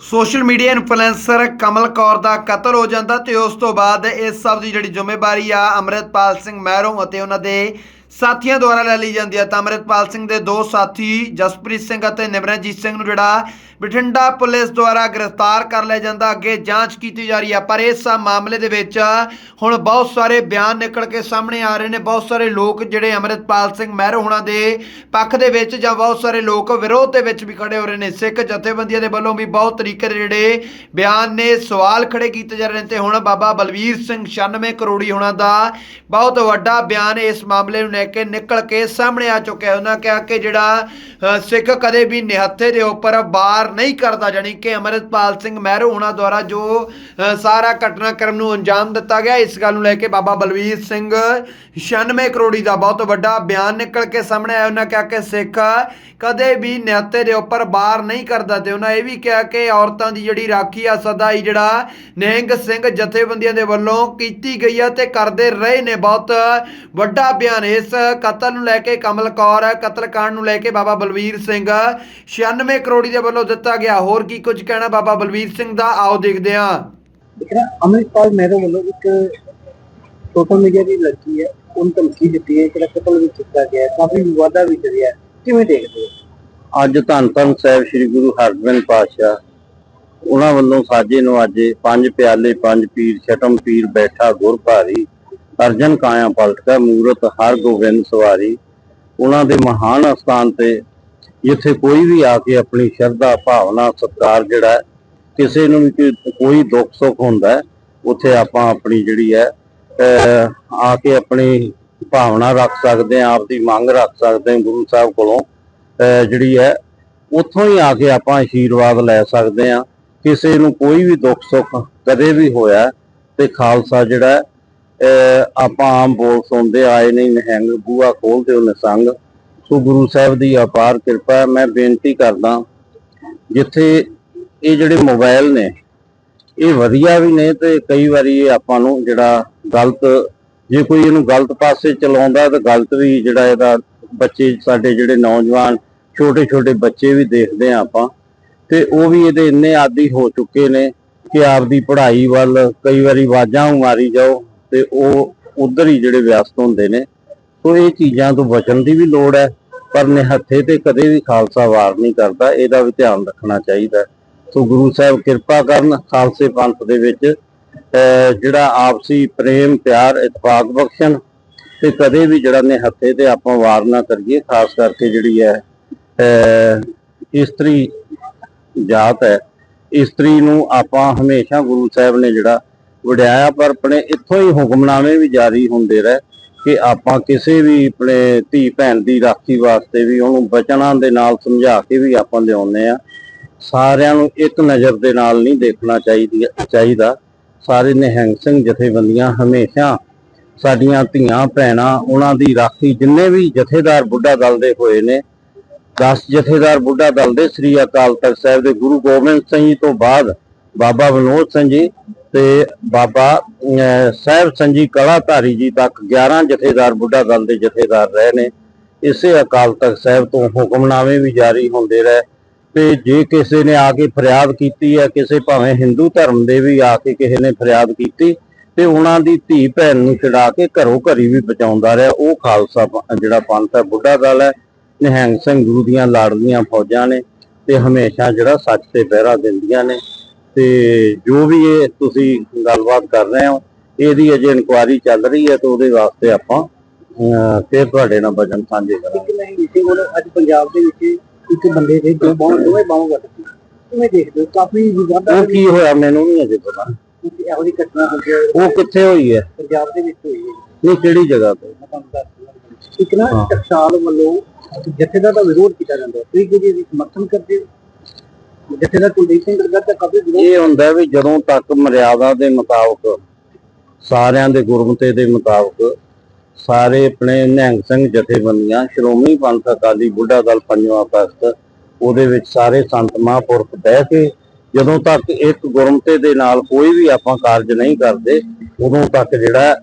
Social media influencer Kamal Kaur ਦਾ ਕਤਲ ਹੋ ਜਾਂਦਾ ਤੇ ਉਸ ਤੋਂ ਬਾਅਦ ਇਸ ਸਭ ਦੀ ਜਿਹੜੀ ਜ਼ਿੰਮੇਵਾਰੀ ਆ, ਅੰਮ੍ਰਿਤਪਾਲ ਸਿੰਘ ਮਹਿਰੋਂ ਅਤੇ ਉਹਨਾਂ ਦੇ ਸਾਥੀਆਂ ਦੁਆਰਾ ਲੈ ਲਈ ਜਾਂਦੀ ਹੈ। ਤਾਂ ਅੰਮ੍ਰਿਤਪਾਲ ਸਿੰਘ ਦੇ ਦੋ ਸਾਥੀ ਜਸਪ੍ਰੀਤ ਸਿੰਘ ਅਤੇ ਨਿਮਰਨਜੀਤ ਸਿੰਘ ਨੂੰ ਜਿਹੜਾ ਬਠਿੰਡਾ ਪੁਲਿਸ ਦੁਆਰਾ ਗ੍ਰਿਫਤਾਰ ਕਰ ਲਿਆ ਜਾਂਦਾ। ਅੱਗੇ ਜਾਂਚ ਕੀਤੀ ਜਾ ਰਹੀ ਹੈ। ਪਰ ਇਸ ਮਾਮਲੇ ਦੇ ਵਿੱਚ ਹੁਣ ਬਹੁਤ ਸਾਰੇ ਬਿਆਨ ਨਿਕਲ ਕੇ ਸਾਹਮਣੇ ਆ ਰਹੇ ਨੇ। ਬਹੁਤ ਸਾਰੇ ਲੋਕ ਜਿਹੜੇ ਅੰਮ੍ਰਿਤਪਾਲ ਸਿੰਘ ਮਹਿਰੋਂ ਹੁਣਾਂ ਦੇ ਪੱਖ ਦੇ ਵਿੱਚ ਜਾਂ ਬਹੁਤ ਸਾਰੇ ਲੋਕ ਵਿਰੋਧ ਦੇ ਵਿੱਚ ਵੀ ਖੜੇ ਹੋ ਰਹੇ ਨੇ। ਸਿੱਖ ਜਥੇਬੰਦੀਆਂ ਦੇ ਵੱਲੋਂ ਵੀ ਬਹੁਤ ਤਰੀਕੇ ਦੇ ਜਿਹੜੇ ਬਿਆਨ ਨੇ, ਸਵਾਲ ਖੜੇ ਕੀਤੇ ਜਾ ਰਹੇ ਨੇ। ਤੇ ਹੁਣ ਬਾਬਾ ਬਲਵੀਰ ਸਿੰਘ 96 ਕਰੋੜੀ ਹੋਣਾ ਦਾ ਬਹੁਤ ਵੱਡਾ ਬਿਆਨ ਇਸ ਮਾਮਲੇ ਨੂੰ ਲੈ ਕੇ ਨਿਕਲ ਕੇ ਸਾਹਮਣੇ ਆ ਚੁੱਕਿਆ ਉਹਨਾਂ ਕਿਹਾ ਕਿ ਜਿਹੜਾ ਅ, ਸਿੱਖ ਕਦੇ ਵੀ ਨਿਹੱਥੇ ਦੇ ਉੱਪਰ ਬਾਰ ਨਹੀਂ ਕਰਦਾ ਜਾਣੀ ਕਿ ਅਮਰਿਤਪਾਲ ਸਿੰਘ ਮਹਿਰੂ ਉਹਨਾਂ ਦੁਆਰਾ ਜੋ ਅ, ਸਾਰਾ ਘਟਨਾਕ੍ਰਮ ਨੂੰ ਅੰਜਾਮ ਦਿੱਤਾ ਗਿਆ ਇਸ ਗੱਲ ਨੂੰ ਲੈ ਕੇ ਬਾਬਾ ਬਲਵੀਰ ਸਿੰਘ 96 ਕਰੋੜੀ ਦਾ ਬਹੁਤ ਵੱਡਾ ਬਿਆਨ ਨਿਕਲ ਕੇ ਸਾਹਮਣੇ ਆਇਆ। ਉਹਨਾਂ ਕਿਹਾ ਕਿ ਸਿੱਖ ਕਦੇ ਵੀ ਨਿਹੱਥੇ ਦੇ ਉੱਪਰ ਬਾਰ ਨਹੀਂ ਕਰਦਾ ਤੇ ਉਹਨਾਂ ਇਹ ਵੀ ਕਿਹਾ ਕਿ ਔਰਤਾਂ ਦੀ ਜਿਹੜੀ ਰਾਖੀ ਆ ਸਦਾ ਹੀ ਜਿਹੜਾ ਨਿਹੰਗ ਸਿੰਘ ਜਥੇਬੰਦੀਆਂ ਦੇ ਵੱਲੋਂ ਕੀਤੀ ਗਈ ਆ ਤੇ ਕਰਦੇ ਰਹੇ ਨੇ। ਬਹੁਤ ਵੱਡਾ ਬਿਆਨ ਇਸ ਕਤਲ ਨੂੰ ਲੈ ਕੇ ਕਮਲ ਕੌਰ ਕਤਲकांड ਨੂੰ ਲੈ ਕੇ ਬਾਬਾ ਬਲਵੀਰ ਸਿੰਘ। 96 ਕਰੋੜੀ ਦੇ ਵੱਲੋਂ ਦਿੱਤਾ ਗਿਆ। ਹੋਰ ਕੀ ਕੁਝ ਕਹਿਣਾ ਬਾਬਾ ਬਲਵੀਰ ਸਿੰਘ ਦਾ? ਆਓ ਦੇਖਦੇ ਹਾਂ। ਨਾ ਅਮਰਿਤਪਾਲ ਮਹਿਰੋ ਵੱਲੋਂ ਇੱਕ ਸੋਸ਼ਲ ਮੀਡੀਆ ਦੀ ਲੜਕੀ ਹੈ ਉਹਨੂੰ ਧਮਕੀ ਦਿੱਤੀ ਹੈ ਕਿ ਕਤਲ ਵੀ ਕੀਤਾ ਗਿਆ ਹੈ ਕਾਫੀ ਵਿਵਾਦਾ ਵੀ ਚੱਲਿਆ ਹੈ। ਕਿਵੇਂ ਦੇਖਦੇ ਹੋ? ਅੱਜ ਧੰਨ ਧੰਨ ਸਾਹਿਬ ਸ੍ਰੀ ਗੁਰੂ ਹਰਗੋਬਿੰਦ ਪਾਤਸ਼ਾਹ ਉਹਨਾਂ ਵੱਲੋਂ ਸਾਜੇ ਨਵਾਜੇ ਪੰਜ ਪਿਆਲੇ ਪੰਜ ਪੀਰ ਛਟਮ ਪੀਰ ਬੈਠਾ ਗੁਰ ਭਾਰੀ ਅਰਜਨ ਕਾਇਆ ਪਲਟਕਾ, ਮੂਰਤ, ਹਰ ਗੋਬਿੰਦ ਸਵਾਰੀ। ਉਹਨਾਂ ਦੇ ਮਹਾਨ ਅਸਥਾਨ ਤੇ ਜਿੱਥੇ ਕੋਈ ਵੀ ਆ ਕੇ ਆਪਣੀ ਸ਼ਰਧਾ, ਭਾਵਨਾ, ਸਤਿਕਾਰ ਜਿਹੜਾ ਕਿਸੇ ਨੂੰ ਵੀ ਕੋਈ- ਦੁੱਖ ਸੁੱਖ ਹੁੰਦਾ ਉੱਥੇ ਆਪਾਂ ਆਪਣੀ ਜਿਹੜੀ ਹੈ ਆ ਕੇ ਆਪਣੀ ਭਾਵਨਾ ਰੱਖ ਸਕਦੇ ਹਾਂ, ਆਪਦੀ ਮੰਗ ਰੱਖ ਸਕਦੇ ਹਾਂ ਗੁਰੂ ਸਾਹਿਬ ਕੋਲੋਂ। ਅਹ, ਜਿਹੜੀ ਹੈ, ਉੱਥੋਂ ਹੀ ਆ ਕੇ ਆਪਾਂ ਆਸ਼ੀਰਵਾਦ ਲੈ ਸਕਦੇ ਆ ਕਿਸੇ ਨੂੰ ਕੋਈ ਵੀ ਦੁੱਖ ਸੁੱਖ ਕਦੇ ਵੀ ਹੋਇਆ ਤੇ ਖਾਲਸਾ ਜਿਹੜਾ ਆਪਾਂ ਆਮ ਬੋਲ ਸੁਣਦੇ ਆਏ ਨਹੀਂ ਨਿਹੰਗ ਬੂਆ ਖੋਲਦੇ ਉਹਨੇ ਸੰਗ। ਸੋ ਗੁਰੂ ਸਾਹਿਬ ਦੀ ਅਪਾਰ ਕਿਰਪਾ, ਮੈਂ ਬੇਨਤੀ ਕਰਦਾ ਜਿੱਥੇ ਇਹ ਜਿਹੜੇ ਮੋਬਾਈਲ ਨੇ, ਇਹ ਵਧੀਆ ਵੀ ਨੇ ਤੇ ਕਈ ਵਾਰੀ ਇਹ ਆਪਾਂ ਨੂੰ ਜਿਹੜਾ ਗਲਤ, ਜੇ ਕੋਈ ਇਹਨੂੰ ਗਲਤ ਪਾਸੇ ਚਲਾਉਂਦਾ ਤਾਂ ਗਲਤ ਵੀ ਜਿਹੜਾ ਇਹਦਾ ਬੱਚੇ, ਸਾਡੇ ਜਿਹੜੇ ਨੌਜਵਾਨ ਛੋਟੇ ਛੋਟੇ ਬੱਚੇ ਵੀ ਦੇਖਦੇ ਆ ਆਪਾਂ। ਤੇ ਉਹ ਵੀ ਇਹਦੇ ਇੰਨੇ ਆਦੀ ਹੋ ਚੁੱਕੇ ਨੇ ਕਿ ਆਪਦੀ ਪੜ੍ਹਾਈ ਵੱਲ ਕਈ ਵਾਰੀ ਆਵਾਜ਼ਾਂ ਮਾਰੀ ਜਾਓ। ਤੇ ਉਹ ਉਧਰ ਹੀ ਜਿਹੜੇ ਵਿਅਸਤ ਹੁੰਦੇ ਨੇ, ਸੋ ਇਹ ਚੀਜ਼ਾਂ ਤੋਂ ਬਚਣ ਦੀ ਵੀ ਲੋੜ ਹੈ, ਪਰ ਨਿਹੱਥੇ ਤੇ ਕਦੇ ਵੀ ਖਾਲਸਾ ਵਾਰ ਨਹੀਂ ਕਰਦਾ, ਇਹਦਾ ਵੀ ਧਿਆਨ ਰੱਖਣਾ ਚਾਹੀਦਾ। ਸੋ ਗੁਰੂ ਸਾਹਿਬ ਕਿਰਪਾ ਕਰਨ, ਖਾਲਸੇ ਪੰਥ ਦੇ ਵਿੱਚ ਜਿਹੜਾ ਆਪਸੀ ਪ੍ਰੇਮ, ਪਿਆਰ ਇਤਫਾਕ ਬਖਸ਼ਣ ਤੇ ਕਦੇ ਵੀ ਜਿਹੜਾ ਨਿਹੱਥੇ ਤੇ ਆਪਾਂ ਵਾਰ ਨਾ ਕਰੀਏ, ਖਾਸ ਕਰਕੇ ਜਿਹੜੀ ਹੈ ਇਸਤਰੀ ਜਾਤ ਹੈ, ਇਸਤਰੀ ਨੂੰ ਆਪਾਂ ਹਮੇਸ਼ਾ ਗੁਰੂ ਸਾਹਿਬ ਨੇ ਜਿਹੜਾ ਵਡਿਆਇਆ, ਪਰ ਆਪਣੇ ਇੱਥੋਂ ਹੀ ਹੁਕਮਨਾਮੇ ਵੀ ਜਾਰੀ ਹੁੰਦੇ ਰਹੇ ਕਿ ਆਪਾਂ ਕਿਸੇ ਵੀ ਆਪਣੇ ਧੀ ਭੈਣ ਦੀ ਰਾਖੀ ਵਾਸਤੇ ਵੀ ਉਹਨੂੰ ਬਚਨਾਂ ਦੇ ਨਾਲ ਸਮਝਾ ਕੇ ਵੀ ਆਪਾਂ ਲਿਆਉਂਦੇ ਆ ਸਾਰਿਆਂ ਨੂੰ ਇੱਕ ਨਜ਼ਰ ਦੇ ਨਾਲ ਨਹੀਂ ਦੇਖਣਾ ਚਾਹੀਦੀ, ਚਾਹੀਦਾ। ਸਾਰੇ ਨਿਹੰਗ ਸਿੰਘ ਜਥੇਬੰਦੀਆਂ ਹਮੇਸ਼ਾ ਸਾਡੀਆਂ ਧੀਆਂ, ਭੈਣਾਂ, ਉਹਨਾਂ ਦੀ ਰਾਖੀ ਜਿੰਨੇ ਵੀ ਜਥੇਦਾਰ ਬੁੱਢਾ ਦਲ ਦੇ ਹੋਏ ਨੇ 10 ਜਥੇਦਾਰ ਬੁੱਢਾ ਦਲ ਦੇ ਸ੍ਰੀ ਅਕਾਲ ਤਖਤ ਸਾਹਿਬ ਦੇ ਗੁਰੂ ਗੋਬਿੰਦ ਸਿੰਘ ਜੀ ਤੋਂ ਬਾਅਦ ਬਾਬਾ ਵਿਨੋਦ ਸਿੰਘ ਜੀ ਤੇ ਬਾਬਾ ਸਾਹਿਬ ਸਿੰਘ ਜੀ ਕਲਾਧਾਰੀ ਜੀ ਤੱਕ 11 ਜਥੇਦਾਰ ਬੁੱਢਾ ਦਲ ਦੇ ਜਥੇਦਾਰ ਰਹੇ ਨੇ। ਇਸੇ ਅਕਾਲ ਤਖਤ ਸਾਹਿਬ ਤੋਂ ਹੁਕਮਨਾਮੇ ਵੀ ਜਾਰੀ ਹੁੰਦੇ ਰਹੇ। ਤੇ ਜੇ ਕਿਸੇ ਨੇ ਆ ਕੇ ਫਰਿਆਦ ਕੀਤੀ ਹੈ, ਕਿਸੇ ਭਾਵੇਂ ਹਿੰਦੂ ਧਰਮ ਦੇ ਵੀ ਆ ਕੇ ਕਿਸੇ ਨੇ ਫਰਿਆਦ ਕੀਤੀ, ਤੇ ਉਹਨਾਂ ਦੀ ਧੀ ਭੈਣ ਨੂੰ ਛਡਾ ਕੇ ਘਰੋਂ ਘਰੀ ਵੀ ਬਚਾਉਂਦਾ ਰਿਹਾ। ਉਹ ਖਾਲਸਾ ਜਿਹੜਾ ਪੰਥ ਹੈ, ਬੁੱਢਾ ਦਲ ਹੈ, ਨਿਹੰਗ ਸਿੰਘ ਗੁਰੂ ਦੀਆਂ ਲਾੜਲੀਆਂ ਫੌਜਾਂ ਨੇ ਤੇ ਹਮੇਸ਼ਾ ਜਿਹੜਾ ਸੱਚ ਤੇ ਪਹਿਰਾ ਦਿੰਦੀਆਂ ਨੇ। ਤੇ ਜੋ ਵੀ ਇਹ ਤੁਸੀਂ ਗੱਲਬਾਤ ਕਰ ਰਹੇ ਹੋ ਇਹਦੀ ਅਜੇ ਇਨਕੁਆਇਰੀ ਚੱਲ ਰਹੀ ਹੈ ਤੇ ਉਹਦੇ ਵਾਸਤੇ ਆਪਾਂ ਫਿਰ ਤੁਹਾਡੇ ਨਾਲ ਵਜਨ ਸਾਂਝੇ ਕਰਾਂਗੇ। ਨਹੀਂ ਕਿਸੇ ਕੋਲ ਅੱਜ ਪੰਜਾਬ ਦੇ ਵਿੱਚ ਇੱਕ ਬੰਦੇ ਦੇ ਦੋ ਬਾਹਾਂ ਦੋਵੇਂ ਬਾਹਾਂ ਵੱਟ ਗਈਆਂ ਕਿਵੇਂ ਦੇਖਦੇ ਹੋ ਕਾਫੀ ਵਿਵਾਦਾ ਉਹ ਕੀ ਹੋਇਆ ਮੈਨੂੰ ਨਹੀਂ ਅਜੇ ਪਤਾ। ਇਹੋ ਜਿਹੀ ਘਟਨਾ ਹੋਈ ਹੈ। ਉਹ ਕਿੱਥੇ ਹੋਈ ਹੈ? ਪੰਜਾਬ ਦੇ ਵਿੱਚ ਹੋਈ ਹੈ। ਨਹੀਂ ਕਿਹੜੀ ਜਗ੍ਹਾ ਤੇ? ਮੈਂ ਇੱਕ ਨਾ। ਟਕਸਾਲ ਵੱਲੋਂ ਜਥੇਦਾਰ ਦਾ ਵਿਰੋਧ ਕੀਤਾ ਜਾਂਦਾ ਹੈ। ਤੁਸੀਂ ਇਹਦੀ ਸਮਰਥਨ ਕਰਦੇ ਹੋ? ਜਥੇਦਾਰ ਕੁਲਦੀਪ ਸਿੰਘ ਗਰਗਾ ਦਾ ਕਾਫੀ ਵਿਰੋਧ ਇਹ ਹੁੰਦਾ ਵੀ ਜਦੋਂ ਤੱਕ ਮਰਿਆਦਾ ਦੇ ਮੁਤਾਬਕ, ਸਾਰਿਆਂ ਦੇ ਗੁਰਮਤੇ ਦੇ ਮੁਤਾਬਕ, ਸਾਰੇ ਆਪਣੇ ਨਿਹੰਗ ਸਿੰਘ ਜਥੇਬੰਦੀਆਂ, ਸ਼੍ਰੋਮਣੀ ਪੰਥ ਅਕਾਲੀ ਬੁੱਢਾ ਦਲ ਪੰਜਵਾਂ ਅਗਸਤ, ਉਹਦੇ ਵਿੱਚ ਸਾਰੇ ਸੰਤ ਮਹਾਂਪੁਰਖ ਬਹਿ ਕੇ ਜਦੋਂ ਤੱਕ ਇੱਕ ਗੁਰਮਤੇ ਦੇ ਨਾਲ ਕੋਈ ਵੀ ਆਪਾਂ ਕਾਰਜ ਨਹੀਂ ਕਰਦੇ, ਉਦੋਂ ਤੱਕ ਜਿਹੜਾ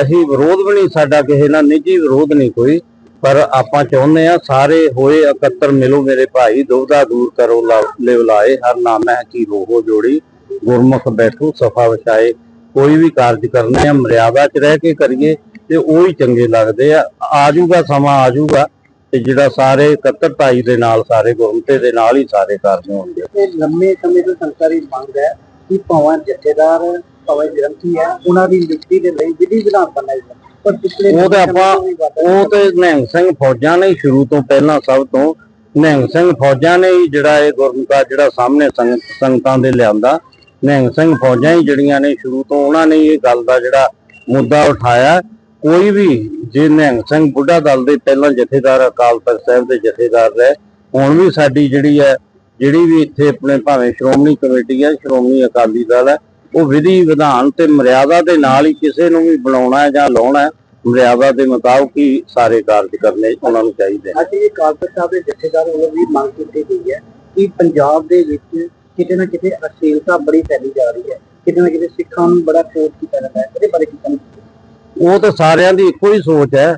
ਅਸੀਂ ਵਿਰੋਧ ਵੀ ਨਹੀਂ, ਸਾਡਾ ਕਿਸੇ ਨਾਲ ਨਿੱਜੀ ਵਿਰੋਧ ਨਹੀਂ ਕੋਈ ਪਰ ਆਪਾਂ ਚਾਹੁੰਦੇ ਆ ਸਾਰੇ ਹੋਏ ਇਕੱਤਰ ਮਿਲੋ ਮੇਰੇ ਭਾਈ ਦੁਬਦਾ ਦੂਰ ਕਰੋ ਲਿਵਲਾਏ ਹਰ ਨਾਮ ਹੈ ਕੀ ਰੋਹੋ ਜੋੜੀ, ਗੁਰਮੁਖ ਬੈਠੋ, ਸਫਾ ਵਿਛਾਏ, ਕੋਈ ਵੀ ਕਾਰਜ ਕਰਨੇ ਆ ਮਰਿਆਦਾ 'ਚ ਰਹਿ ਕੇ ਕਰੀਏ, ਤੇ ਉਹ ਹੀ ਚੰਗੇ ਲੱਗਦੇ ਆ ਆਜੂਗਾ ਸਮਾਂ ਆਜੂਗਾ ਤੇ ਜਿਹੜਾ ਸਾਰੇ ਇਕੱਤਰਤਾਈ ਦੇ ਨਾਲ, ਸਾਰੇ ਗੁਰਮਤੇ ਦੇ ਨਾਲ ਹੀ ਸਾਰੇ ਕਾਰਜ ਹੋਣਗੇ। ਇਹ ਲੰਮੇ ਸਮੇਂ ਤੋਂ ਸਰਕਾਰੀ ਮੰਗ ਹੈ ਕਿ ਭਾਵੇਂ ਜਥੇਦਾਰ, ਭਾਵੇਂ ਗ੍ਰੰਥੀ ਹੈ, ਉਹਨਾਂ ਦੀ ਨਿਯੁਕਤੀ ਦੇ ਲਈ ਵਿਧੀ ਵਿਧਾਨ ਬਣਾਈ ਜਾਵੇ ਪਰ ਪਿਛਲੇ ਉਹ ਤੇ ਆਪਾਂ ਉਹ ਤੇ ਨਿਹੰਗ ਸਿੰਘ ਫੌਜਾਂ ਨੇ ਸ਼ੁਰੂ ਤੋਂ ਪਹਿਲਾਂ ਸਭ ਤੋਂ ਨਿਹੰਗ ਸਿੰਘ ਫੌਜਾਂ ਨੇ ਹੀ ਜਿਹੜਾ ਇਹ ਗੁਰਮਤਾ ਜਿਹੜਾ ਸਾਹਮਣੇ ਸੰਗ- ਸੰਗਤਾਂ ਦੇ ਲਿਆਂਦਾ ਨਿਹੰਗ ਸਿੰਘ ਫੌਜਾਂ ਹੀ ਜਿਹੜੀਆਂ ਨੇ ਸ਼ੁਰੂ ਤੋਂ ਉਹਨਾਂ ਨੇ ਇਹ ਗੱਲ ਦਾ ਜਿਹੜਾ ਮੁੱਦਾ ਉਠਾਇਆ। ਕੋਈ ਵੀ ਜੇ ਨਿਹੰਗ ਸਿੰਘ ਬੁੱਢਾ ਦਲ ਦੇ ਪਹਿਲਾਂ ਜਥੇਦਾਰ ਅਕਾਲ ਤਖਤ ਸਾਹਿਬ ਦੇ ਜਥੇਦਾਰ ਰਹੇ ਹੁਣ ਵੀ ਸਾਡੀ ਜਿਹੜੀ ਹੈ ਜਿਹੜੀ ਵੀ ਇੱਥੇ ਆਪਣੇ ਭਾਵੇਂ ਸ਼੍ਰੋਮਣੀ ਕਮੇਟੀ ਹੈ ਸ਼੍ਰੋਮਣੀ ਅਕਾਲੀ ਦਲ ਹੈ ਉਹ ਵਿਧੀ ਵਿਧਾਨ ਤੇ ਮਰਿਆਦਾ ਦੇ ਨਾਲ ਹੀ ਕਿਸੇ ਨੂੰ ਵੀ ਬਣਾਉਣਾ ਹੈ ਜਾਂ ਲਾਉਣਾ ਹੈ ਮਰਿਆਦਾ ਦੇ ਮੁਤਾਬਕ ਹੀ ਸਾਰੇ ਕਾਰਜ ਕਰਨੇ ਉਹਨਾਂ ਨੂੰ ਚਾਹੀਦੇ ਨੇ। ਇਹ ਕਾਲਪਤ ਸਾਹਿਬ ਦੇ ਜਥੇਦਾਰ ਵੱਲੋਂ ਵੀ ਮੰਗ ਕੀਤੀ ਗਈ ਹੈ ਕਿ ਪੰਜਾਬ ਦੇ ਵਿੱਚ ਕਿਤੇ ਨਾ ਕਿਤੇ ਅਸ਼ਲੀਲਤਾ ਬੜੀ ਫੈਲੀ ਜਾ ਰਹੀ ਹੈ। ਕਿਤੇ ਨਾ ਕਿਤੇ ਸਿੱਖਾਂ ਨੂੰ ਬੜਾ ਕੋਟ ਕੀਤਾ ਜਾਂਦਾ ਹੈ। ਇਹਦੇ ਬਾਰੇ ਕੀ ਕਹਿਣਾ ਉਹ ਤਾਂ ਸਾਰਿਆਂ ਦੀ ਇੱਕੋ ਹੀ ਸੋਚ ਹੈ।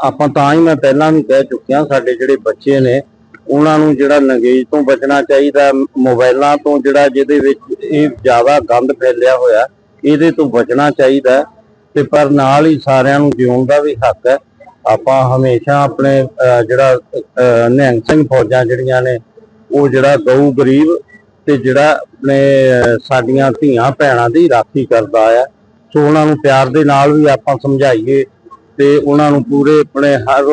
ਆਪਾਂ ਤਾਂ ਹੀ ਮੈਂ ਪਹਿਲਾਂ ਵੀ ਕਹਿ ਚੁੱਕਿਆ ਸਾਡੇ ਜਿਹੜੇ ਬੱਚੇ ਨੇ ਉਹਨਾਂ ਨੂੰ ਜਿਹੜਾ ਨੰਗੇਜ ਤੋਂ ਬਚਣਾ ਚਾਹੀਦਾ ਮੋਬਾਈਲਾਂ ਤੋਂ ਜਿਹੜਾ ਜਿਹਦੇ ਵਿੱਚ ਇਹ ਜ਼ਿਆਦਾ ਗੰਦ ਫੈਲਿਆ ਹੋਇਆ ਇਹਦੇ ਤੋਂ ਬਚਣਾ ਚਾਹੀਦਾ ਤੇ ਪਰ ਨਾਲ ਹੀ ਸਾਰਿਆਂ ਨੂੰ ਜਿਉਣ ਦਾ ਵੀ ਹੱਕ ਹੈ। ਆਪਾਂ ਹਮੇਸ਼ਾ ਆਪਣੇ ਅਹ, ਜਿਹੜਾ ਨਿਹੰਗ ਸਿੰਘ ਫੌਜਾਂ ਜਿਹੜੀਆਂ ਨੇ ਉਹ ਜਿਹੜਾ ਗਊ ਗਰੀਬ ਤੇ ਜਿਹੜਾ ਆਪਣੇ ਸਾਡੀਆਂ ਧੀਆਂ ਭੈਣਾਂ ਦੀ ਰਾਖੀ ਕਰਦਾ ਆ। ਸੋ ਉਹਨਾਂ ਨੂੰ ਪਿਆਰ ਦੇ ਨਾਲ ਵੀ ਆਪਾਂ ਸਮਝਾਈਏ ਤੇ ਉਹਨਾਂ ਨੂੰ ਪੂਰੇ ਆਪਣੇ ਹਰ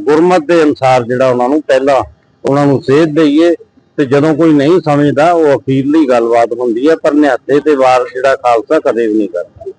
ਗੁਰਮਤ ਦੇ ਅਨਸਾਰ ਜਿਹੜਾ ਉਹਨਾਂ ਨੂੰ ਪਹਿਲਾਂ ਉਹਨਾਂ ਨੂੰ ਸੇਧ ਦਈਏ ਤੇ ਜਦੋਂ ਕੋਈ ਨਹੀਂ ਸਮਝਦਾ ਉਹ ਅਖੀਰਲੀ ਗੱਲਬਾਤ ਹੁੰਦੀ ਹੈ, ਪਰ ਨਿਹੱਥੇ ਤੇ ਵਾਰ ਜਿਹੜਾ ਖਾਲਸਾ ਕਦੇ ਵੀ ਨਹੀਂ ਕਰਦਾ।